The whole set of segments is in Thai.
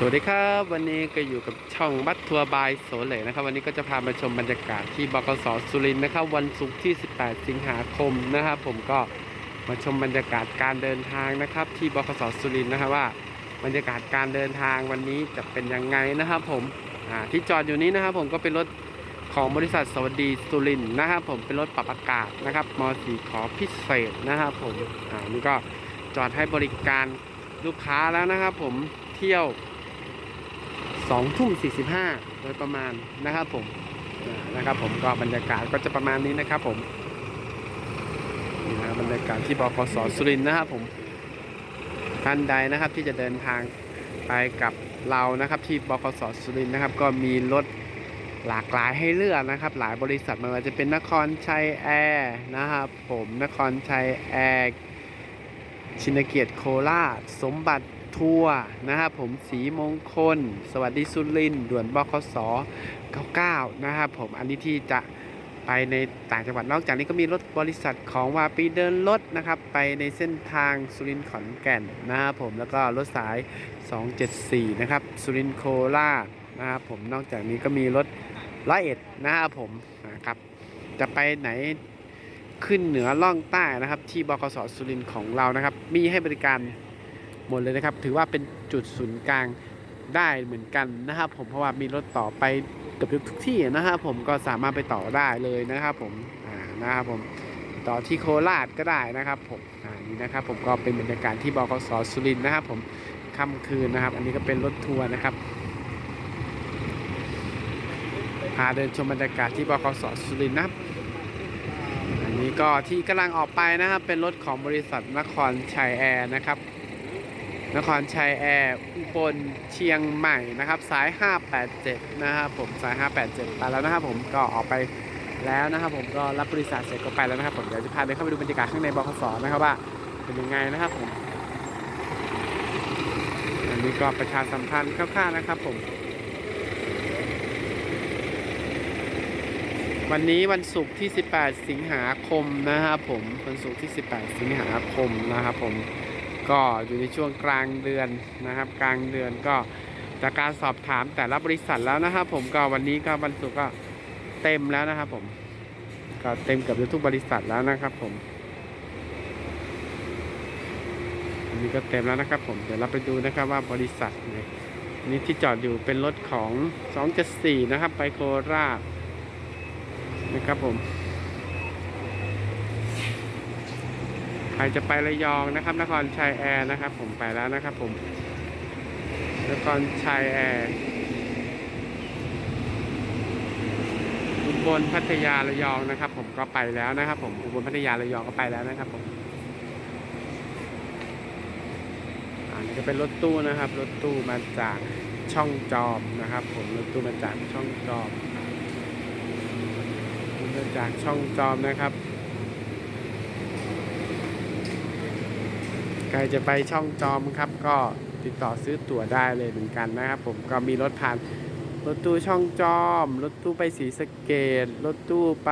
สวัสดีครับวันนี้ก็อยู่กับช่องบัตทัวร์บายโสเลนะครับ วันนี้ก็จะพามาชมบรรยากาศที่บกสสุรินทร์นะครับ วันศุกร์ที่ 18 สิงหาคมนะครับ ผมก็มาชมบรรยากาศการเดินทางนะครับ ที่บกสสุรินทร์นะครับว่า บรรยากาศการเดินทางวันนี้จะเป็นยังไงนะครับ ผมที่จอดอยู่นี้นะครับ ผมก็เป็นรถของบริษัทสวัสดีสุรินทร์นะครับ ผมเป็นรถปรับอากาศนะครับม .4 ขอพิเศษนะครับ ผมอ่านี่ก็จอดให้บริการลูกค้าแล้วนะครับ ผมเที่ยว สองทุ่มสี่สิบห้าโดยประมาณนะครับผมนะครับผมก็บรรยากาศก็จะประมาณนี้นะครับผมนี่นะบรรยากาศที่บคสสุรินทร์นะครับผมท่านใดนะครับที่จะเดินทางไปกับเรานะครับที่บคสสุรินทร์นะครับ ก็มีรถหลากหลายให้เลือกนะครับ หลายบริษัทไมันว่าจะเป็นนครชัยแอร์นะครับผมนครชัยแอร์ชินเกียรติโคราชสมบัติ ทัวร์นะครับผมสีมงคล สวัสดีสุรินด่วนบคส99 นะครับผมอันนี้ที่จะไปในต่างจังหวัดนอกจากนี้ก็มีรถบริษัทของวาปีเดินรถนะครับ ไปในเส้นทางสุรินทร์ขอนแก่นนะครับผมแล้วก็รถสาย 274 นะครับ สุรินโคราชนะครับผมนอกจากนี้ก็มีรถร้อยเอ็ดนะครับผมนะครับ จะไปไหนขึ้นเหนือล่องใต้นะครับ ที่บคสสุรินทร์ของเรานะครับ มีให้บริการ หมดเลยนะครับ ถือว่าเป็นจุดศูนย์กลางได้เหมือนกันนะครับผมเพราะว่ามีรถต่อไปเกือบทุกที่นะครับผมก็สามารถไปต่อได้เลยนะครับผมอ่านะครับผมต่อที่โคราชก็ได้นะครับผมอ่านี่นะครับผมก็เป็นบรรยากาศที่บกสสุรินทร์นะครับผมค่ำคืนนะครับ อันนี้ก็เป็นรถทัวร์นะครับพาเดินชมบรรยากาศที่บกสสุรินทร์นะครับอันนี้ก็ที่กำลังออกไปนะครับเป็นรถของบริษัทนครชัยแอร์นะครับ นครชัยแอร์อุบลเชียงใหม่นะครับ สาย 587 นะครับผมสาย 587 ไปแล้วนะครับผมก็ออกไปแล้วนะครับผมก็รับบริษัทเสร็จก็ไปแล้วนะครับผมเดี๋ยวจะพาเดินเข้าไปดูบรรยากาศข้างในบขสนะครับว่าเป็นยังไงนะครับผมอันนี้ก็ประชาสัมพันธ์คร่าวๆนะครับผม วันนี้วันศุกร์ที่ 18 สิงหาคมนะครับผมวันศุกร์ที่ 18 สิงหาคมนะครับผม ก็อยู่ในช่วงกลางเดือนนะครับ กลางเดือนก็จากการสอบถามแต่ละบริษัทแล้วนะครับ ผมก็วันนี้ก็วันศุกร์ก็เต็มแล้วนะครับผมก็เต็มเกับทุกบริษัทแล้วนะครับ ผมอันนี้ก็เต็มแล้วนะครับ ผมเดี๋ยวเราไปดูนะครับว่าบริษัทไหนอันนี้ที่จอดอยู่เป็นรถของ 274 นะครับ ไปโคราชนะครับผม ครจะไประยองนะครับ นครชัยแอร์นะครับ ผมไปแล้วนะครับ ผม นครชัยแอร์อุบลพัทยาระยองนะครับ ผมก็ไปแล้วนะครับ ผมอุบลพัทยาระยองก็ไปแล้วนะครับ ผมอันนี้ก็เป็นรถตู้นะครับ รถตู้มาจากช่องจอมนะครับ ผมรถตู้มาจากช่องจอมมาจากช่องจอมนะครับ ใครจะไปช่องจอมครับ ก็ติดต่อซื้อตั๋วได้เลยเหมือนกันนะครับผมก็มีรถผ่านรถตู้ช่องจอม รถตู้ไปศรีสะเกดรถตู้ไป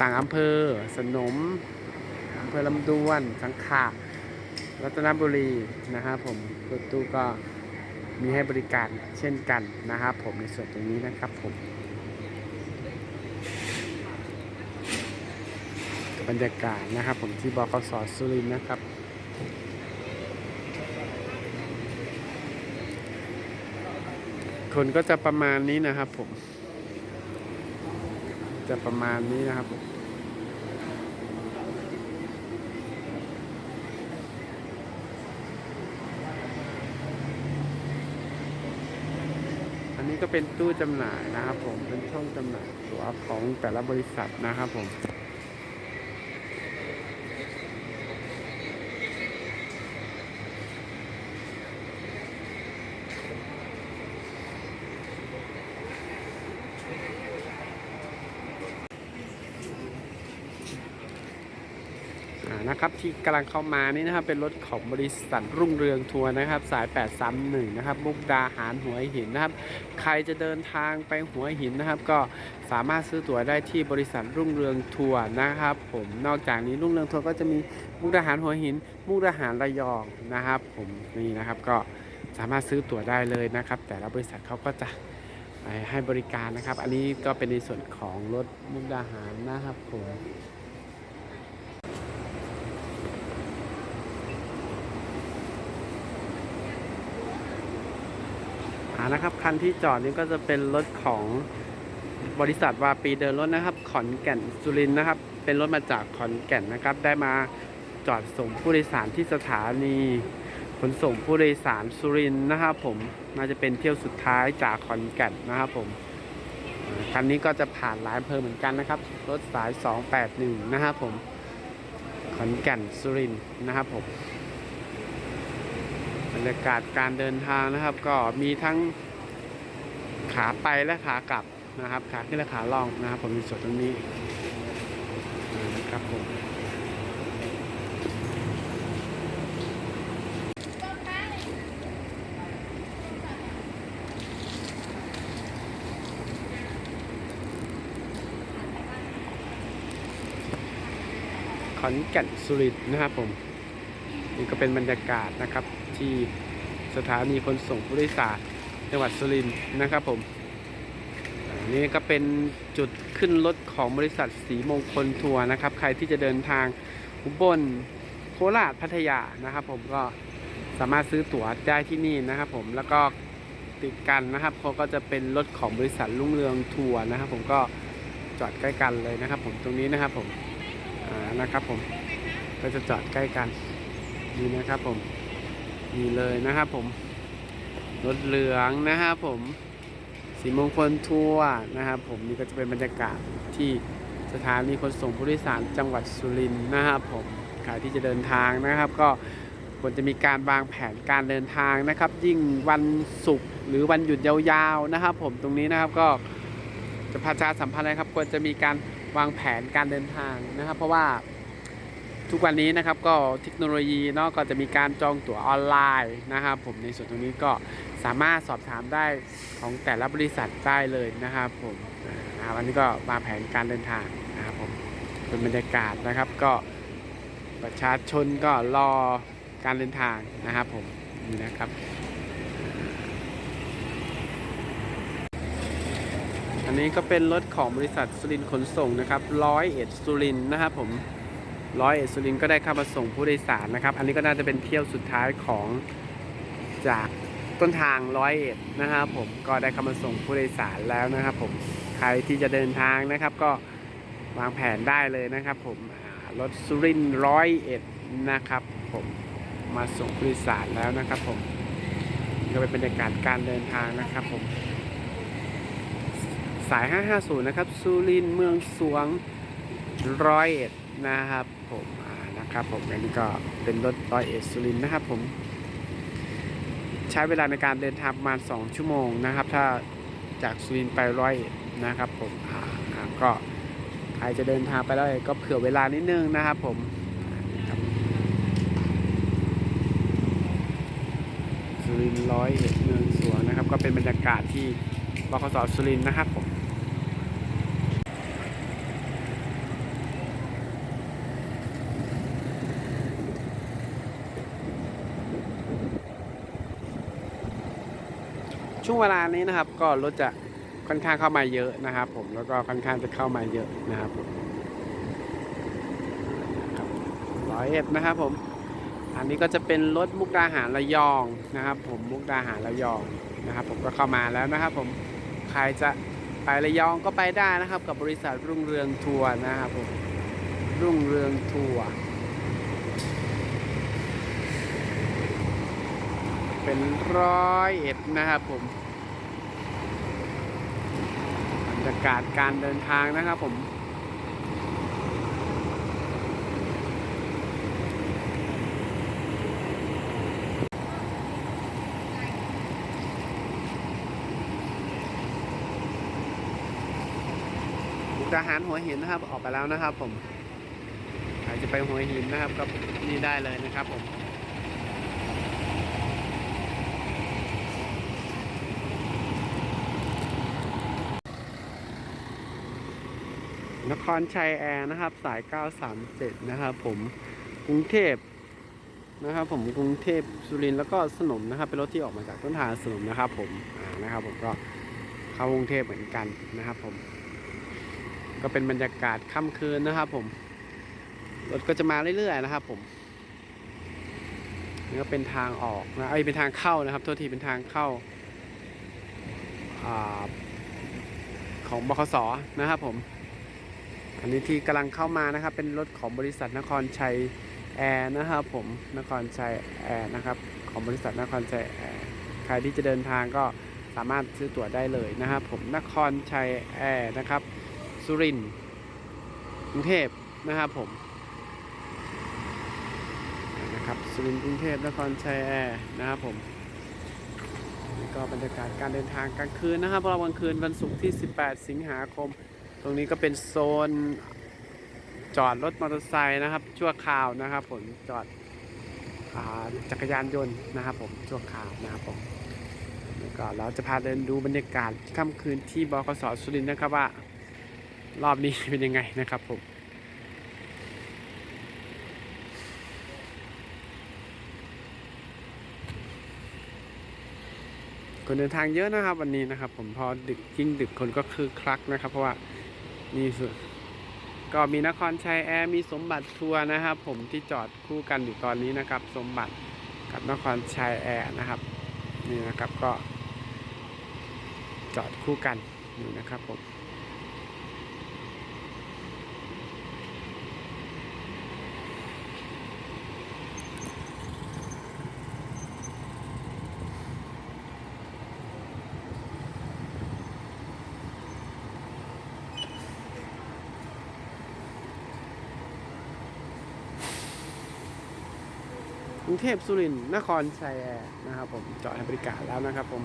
ต่างอำเภอ สนมอำเภอลำดวนสังขะรัตนบุรีนะครับผมรถตู้ก็มีให้บริการเช่นกันนะครับผมในส่วนตรงนี้นะครับผม บรรยากาศนะครับ ผมที่บกสสุรินทร์นะครับ คนก็จะประมาณนี้นะครับผม จะประมาณนี้นะครับผมอันนี้ก็เป็นตู้จำหน่ายนะครับผมเป็นช่องจำหน่ายตัวของแต่ละบริษัทนะครับผม อ่านะครับ ที่กำลังเข้ามานี่นะครับ เป็นรถของบริษัทรุ่งเรืองทัวร์นะครับ สาย 831 นะครับ มุกดาหารหัวหินนะครับ ใครจะเดินทางไปหัวหินนะครับ ก็สามารถซื้อตั๋วได้ที่บริษัทรุ่งเรืองทัวร์นะครับ ผมนอกจากนี้รุ่งเรืองทัวร์ก็จะมีมุกดาหารหัวหิน มุกดาหารระยองนะครับ ผมนี่นะครับก็สามารถซื้อตั๋วได้เลยนะครับ แต่ละบริษัทเขาก็จะให้บริการนะครับ อันนี้ก็เป็นในส่วนของรถมุกดาหารนะครับผม นะครับ คันที่จอดนี้ก็จะเป็นรถของบริษัทวาปีเดินรถนะครับ ขอนแก่นสุรินนะครับ เป็นรถมาจากขอนแก่นนะครับ ได้มาจอดส่งผู้โดยสารที่สถานีขนส่งผู้โดยสารสุรินนะครับ ผมน่าจะเป็นเที่ยวสุดท้ายจากขอนแก่นนะครับผมคันนี้ก็จะผ่านหลายอำเภอเหมือนกันนะครับ รถสาย 281 นะครับผมขอนแก่นสุรินนะครับผม รรยากาศการเดินทางนะครับ ก็มีทั้งขาไปและขากลับนะครับ ขาขึ้นและขาล่องนะครับ ผมมีส่วนตรงนี้นะครับผมขอนแก่นสุรินทร์นะครับผมนี่ก็เป็นบรรยากาศนะครับ ที่สถานีขนส่งผู้โดยสารจังหวัดสุรินทร์นะครับผมนนี้ก็เป็นจุดขึ้นรถของบริษัทสีมงคลทัวร์นะครับ ใครที่จะเดินทางอุบลโคราชพัทยานะครับ ผมก็สามารถซื้อตั๋วได้ที่นี่นะครับ ผมแล้วก็ติดกันนะครับเขาก็จะเป็นรถของบริษัทรุ่งเรืองทัวร์นะครับ ผมก็จอดใกล้กันเลยนะครับ ผมตรงนี้นะครับผมอ่านะครับผมก็จะจอดใกล้กันนี่นะครับผม นี่เลยนะครับผม รถเหลืองนะครับผมสีมงคลทัวร์นะครับผมนี่ก็จะเป็นบรรยากาศที่สถานีขนส่งผู้โดยสารจังหวัดสุรินทร์นะครับผมใครที่จะเดินทางนะครับ ก็ควรจะมีการวางแผนการเดินทางนะครับ ยิ่งวันศุกร์หรือวันหยุดยาวๆนะครับ ผมตรงนี้นะครับก็จะพาชาสัมพันธ์นะครับ ควรจะมีการวางแผนการเดินทางนะครับ เพราะว่า ทุกวันนี้นะครับก็เทคโนโลยีเนาะก็จะมีการจองตั๋วออนไลน์นะครับผมในส่วนตรงนี้ก็สามารถสอบถามได้ของแต่ละบริษัทได้เลยนะครับผมนะครับอันนี้ก็วางแผนการเดินทางนะครับผมเป็นบรรยากาศนะครับก็ประชาชนก็รอการเดินทางนะครับผมนี่นะครับ อันนี้ก็เป็นรถของบริษัทสุรินขนส่งนะครับร้อยเอ็ดสุรินนะครับผม ร้อยเอ็ดสุรินก็ได้เข้ามาส่งผู้โดยสารนะครับ อันนี้ก็น่าจะเป็นเที่ยวสุดท้ายของจากต้นทางร้อยเอ็ดนะครับผมก็ได้เข้ามาส่งผู้โดยสารแล้วนะครับผมใครที่จะเดินทางนะครับ ก็วางแผนได้เลยนะครับผมรถสุรินร้อยเอ็ดนะครับผมมาส่งผู้โดยสารแล้วนะครับผมก็เป็นบรรยากาศการเดินทางนะครับผมสาย 550 นะครับสุรินเมืองสวงร้อยเอ็ดนะครับ ผมนะครับผมอันนี้ก็เป็นรถร้อยเอ็ดสุรินนะครับผม ใช้เวลาในการเดินทางประมาณ 2 ชั่วโมงนะครับ ถ้าจากสุรินไปร้อยเอ็ดนะครับผมก็ใครจะเดินทางไปร้อยเอ็ดก็เผื่อเวลานิดนึงนะครับผมสุรินร้อยเอ็ดเมืองสวงนะครับ ก็เป็นบรรยากาศที่บขสสุรินนะครับผม ช่วงเวลานี้นะครับ ก็รถจะค่อนข้างเข้ามาเยอะนะครับ ผมแล้วก็ค่อนข้างจะเข้ามาเยอะนะครับผมร้อยเอ็ดนะครับผม อันนี้ก็จะเป็นรถมุกดาหารระยองนะครับ ผมมุกดาหารระยองนะครับ ผมก็เข้ามาแล้วนะครับ ผมใครจะไประยองก็ไปได้นะครับ กับบริษัทรุ่งเรืองทัวร์นะครับผมรุ่งเรืองทัวร์ เป็นร้อยเอ็ดนะครับผมบรรยากาศการเดินทางนะครับผมมุกดาหารหัวหินนะครับออกไปแล้วนะครับผมใครจะไปหัวหินนะครับก็นี่ได้เลยนะครับผม นครชัยแอร์นะครับ สาย 937 นะครับผมกรุงเทพนะครับผมกรุงเทพสุรินทร์แล้วก็สนมนะครับ เป็นรถที่ออกมาจากต้นทางสนมนะครับ ผมนะครับ ผมก็เข้ากรุงเทพเหมือนกันนะครับ ผม ก็เป็นบรรยากาศค่ำคืนนะครับ ผมรถก็จะมาเรื่อยๆนะครับ ผมนี่ก็เป็นทางออกนะเอ้เป็นทางเข้านะครับโทษทีเป็นทางเข้าอ่าของบคสนะครับผม อันนี้ที่กำลังเข้ามานะครับ เป็นรถของบริษัทนครชัยแอร์นะครับผมนครชัยแอร์นะครับของบริษัทนครชัยแอร์ใครที่จะเดินทางก็สามารถซื้อตั๋วได้เลยนะครับผมนครชัยแอร์นะครับ สุรินทร์กรุงเทพนะครับผมนะครับสุรินทร์กรุงเทพนครชัยแอร์นะครับผมนี่ก็บรรยากาศการเดินทางกลางคืนนะครับเพราะเรากลางคืนวันศุกร์ที่ 18 สิงหาคม ตรงนี้ก็เป็นโซนจอดรถมอเตอร์ไซค์นะครับ ชั่วคราวนะครับ ผมจอดอจักรยานยนต์นะครับ ผมชั่วคราวนะครับผมแล้วก็เราจะพาเดินดูบรรยากาศค่ำคืนที่บคสสุรินทร์นะครับว่ารอบนี้เป็นยังไงนะครับผมคนเดินทางเยอะนะครับวันนี้นะครับ ผมพอดึกยิ่งดึกคนก็คือคลักนะครับ เพราะว่า นี่สุด ก็มีนครชัยแอร์มีสมบัติทัวร์นะครับ ผมที่จอดคู่กันอยู่ตอนนี้นะครับ สมบัติกับนครชัยแอร์นะครับ นี่นะครับก็ จอดคู่กันอยู่นะครับผม กรุงเทพสุรินทร์นครชัยแอร์นะครับผมจอดให้บริการแล้วนะครับผม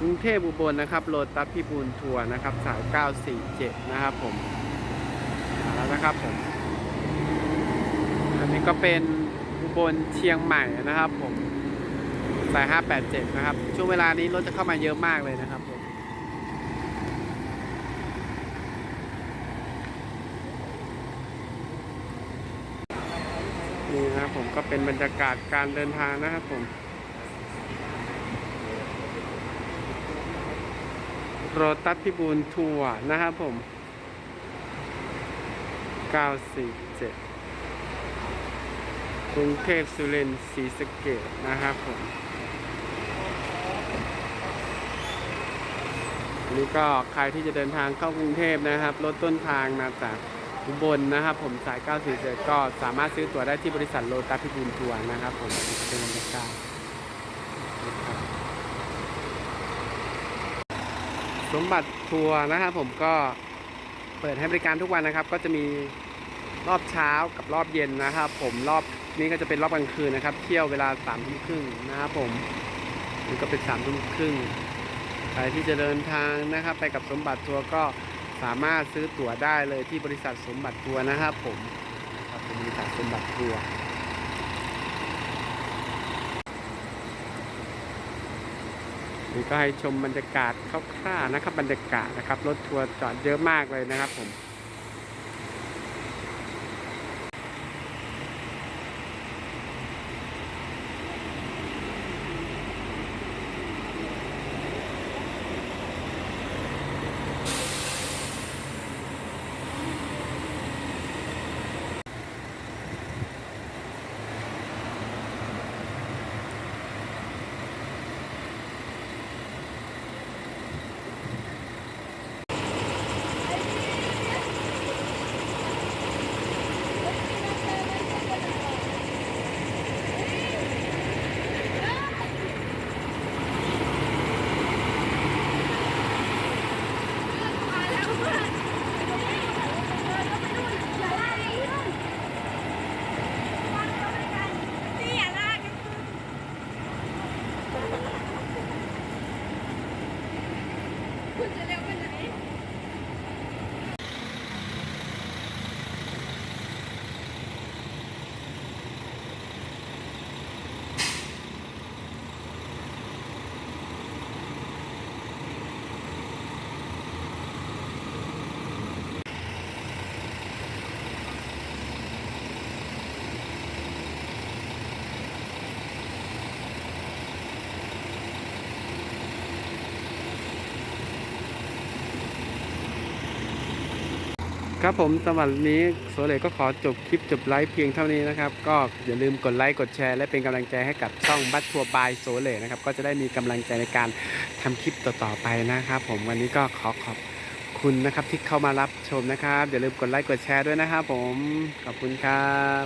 กรุงเทพอุบลนะครับโลตัสพิบูลทัวร์นะครับสาย947 นะครับผมแล้วนะครับผม อันนี้ก็เป็นอุบลเชียงใหม่นะครับผมสาย 587 นะครับ ช่วงเวลานี้รถจะเข้ามาเยอะมากเลยนะครับผม นี่นะครับผมก็เป็นบรรยากาศการเดินทางนะครับผม โรตัสพิบูลทัวร์นะครับผม 947กรุงเทพสุรินทร์ศรีสะเกษนะครับผมนนี้ก็ใครที่จะเดินทางเข้ากรุงเทพนะครับ รถต้นทางมาจาก อุบลนะครับผมสาย947ก็สามารถซื้อตั๋วได้ที่บริษัทโลตัสพิบูลทัวร์นะครับผมเป็นบรรยากาศนะครับสมบัติทัวร์นะครับผมก็เปิดให้บริการทุกวันนะครับ ก็จะมีรอบเช้ากับรอบเย็นนะครับ ผมรอบนี้ก็จะเป็นรอบกลางคืนนะครับ เที่ยวเวลาสามทุ่มครึ่งนะครับผมนี่ก็เป็นสามทุ่มครึ่งใครที่จะเดินทางนะครับ ไปกับสมบัติทัวร์ก็ สามารถซื้อตั๋วได้เลยที่บริษัทสมบัติทัวร์นะครับผมนะครับบริษัทสมบัติทัวร์นี่ก็ให้ชมบรรยากาศคร่าวๆนะครับ บรรยากาศนะครับรถทัวร์จอดเยอะมากเลยนะครับผม 첫 번째는 ครับผมสำหรับนี้โซเลก็ขอจบคลิปจบไลฟ์เพียงเท่านี้นะครับ ก็อย่าลืมกดไลค์กดแชร์ และเป็นกำลังใจให้กับช่องบัตทัวร์บายโซเลนะครับ ก็จะได้มีกำลังใจในการทำคลิปต่อๆไปนะครับผมวันนี้ก็ขอขอบคุณนะครับที่เข้ามารับชมนะครับ อย่าลืมกดไลค์กดแชร์ด้วยนะครับผมขอบคุณครับ